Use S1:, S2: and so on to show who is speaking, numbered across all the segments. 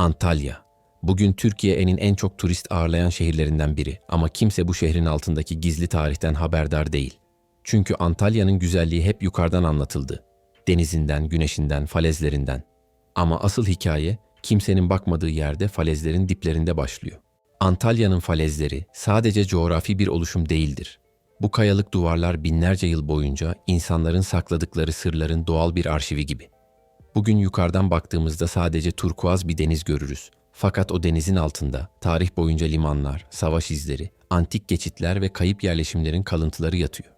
S1: Antalya. Bugün Türkiye'nin en çok turist ağırlayan şehirlerinden biri ama kimse bu şehrin altındaki gizli tarihten haberdar değil. Çünkü Antalya'nın güzelliği hep yukarıdan anlatıldı. Denizinden, güneşinden, falezlerinden. Ama asıl hikaye kimsenin bakmadığı yerde falezlerin diplerinde başlıyor. Antalya'nın falezleri sadece coğrafi bir oluşum değildir. Bu kayalık duvarlar binlerce yıl boyunca insanların sakladıkları sırların doğal bir arşivi gibi. Bugün yukarıdan baktığımızda sadece turkuaz bir deniz görürüz. Fakat o denizin altında tarih boyunca limanlar, savaş izleri, antik geçitler ve kayıp yerleşimlerin kalıntıları yatıyor.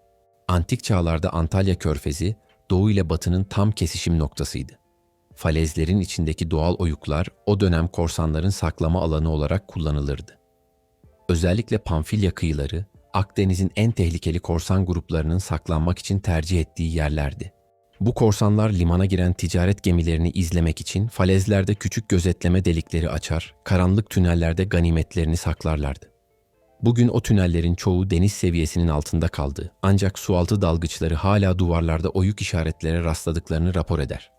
S1: Antik çağlarda Antalya Körfezi, doğu ile batının tam kesişim noktasıydı. Falezlerin içindeki doğal oyuklar o dönem korsanların saklama alanı olarak kullanılırdı. Özellikle Pamfilya kıyıları, Akdeniz'in en tehlikeli korsan gruplarının saklanmak için tercih ettiği yerlerdi. Bu korsanlar limana giren ticaret gemilerini izlemek için falezlerde küçük gözetleme delikleri açar, karanlık tünellerde ganimetlerini saklarlardı. Bugün o tünellerin çoğu deniz seviyesinin altında kaldı. Ancak sualtı dalgıçları hala duvarlarda oyuk işaretlere rastladıklarını rapor eder.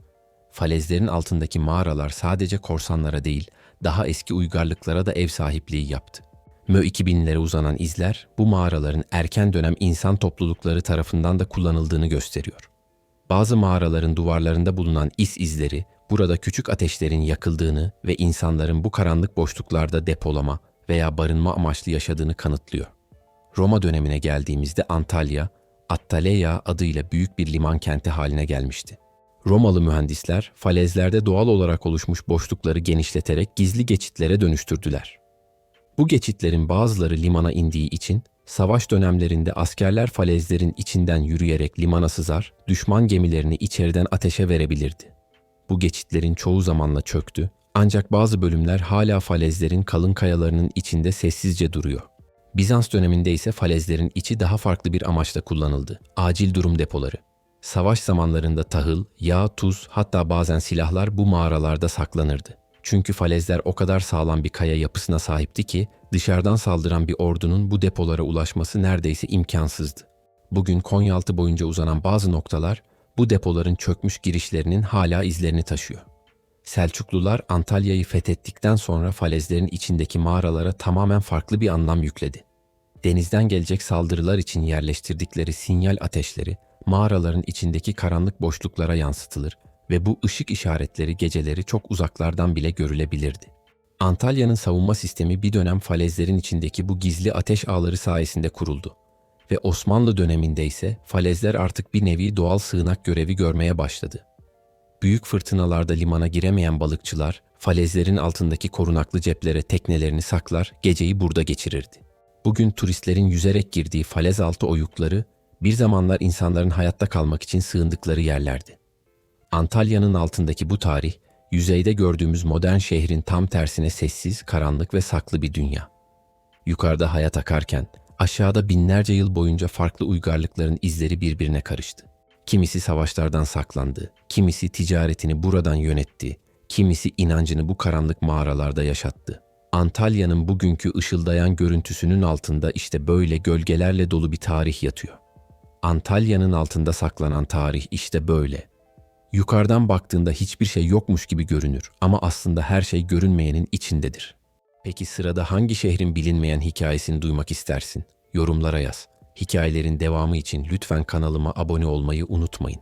S1: Falezlerin altındaki mağaralar sadece korsanlara değil, daha eski uygarlıklara da ev sahipliği yaptı. Mö 2000'lere uzanan izler, bu mağaraların erken dönem insan toplulukları tarafından da kullanıldığını gösteriyor. Bazı mağaraların duvarlarında bulunan is izleri, burada küçük ateşlerin yakıldığını ve insanların bu karanlık boşluklarda depolama veya barınma amaçlı yaşadığını kanıtlıyor. Roma dönemine geldiğimizde Antalya, Attaleia adıyla büyük bir liman kenti haline gelmişti. Romalı mühendisler falezlerde doğal olarak oluşmuş boşlukları genişleterek gizli geçitlere dönüştürdüler. Bu geçitlerin bazıları limana indiği için savaş dönemlerinde askerler falezlerin içinden yürüyerek limana sızar, düşman gemilerini içeriden ateşe verebilirdi. Bu geçitlerin çoğu zamanla çöktü ancak bazı bölümler hala falezlerin kalın kayalarının içinde sessizce duruyor. Bizans döneminde ise falezlerin içi daha farklı bir amaçla kullanıldı. Acil durum depoları. Savaş zamanlarında tahıl, yağ, tuz hatta bazen silahlar bu mağaralarda saklanırdı. Çünkü falezler o kadar sağlam bir kaya yapısına sahipti ki dışarıdan saldıran bir ordunun bu depolara ulaşması neredeyse imkansızdı. Bugün Konyaaltı boyunca uzanan bazı noktalar bu depoların çökmüş girişlerinin hala izlerini taşıyor. Selçuklular Antalya'yı fethettikten sonra falezlerin içindeki mağaralara tamamen farklı bir anlam yükledi. Denizden gelecek saldırılar için yerleştirdikleri sinyal ateşleri mağaraların içindeki karanlık boşluklara yansıtılır ve bu ışık işaretleri geceleri çok uzaklardan bile görülebilirdi. Antalya'nın savunma sistemi bir dönem falezlerin içindeki bu gizli ateş ağları sayesinde kuruldu. Ve Osmanlı döneminde ise falezler artık bir nevi doğal sığınak görevi görmeye başladı. Büyük fırtınalarda limana giremeyen balıkçılar, falezlerin altındaki korunaklı ceplere teknelerini saklar, geceyi burada geçirirdi. Bugün turistlerin yüzerek girdiği falez altı oyukları, bir zamanlar insanların hayatta kalmak için sığındıkları yerlerdi. Antalya'nın altındaki bu tarih, yüzeyde gördüğümüz modern şehrin tam tersine sessiz, karanlık ve saklı bir dünya. Yukarıda hayat akarken, aşağıda binlerce yıl boyunca farklı uygarlıkların izleri birbirine karıştı. Kimisi savaşlardan saklandı, kimisi ticaretini buradan yönetti, kimisi inancını bu karanlık mağaralarda yaşattı. Antalya'nın bugünkü ışıldayan görüntüsünün altında işte böyle gölgelerle dolu bir tarih yatıyor. Antalya'nın altında saklanan tarih işte böyle. Yukarıdan baktığında hiçbir şey yokmuş gibi görünür ama aslında her şey görünmeyenin içindedir. Peki sırada hangi şehrin bilinmeyen hikayesini duymak istersin? Yorumlara yaz. Hikayelerin devamı için lütfen kanalıma abone olmayı unutmayın.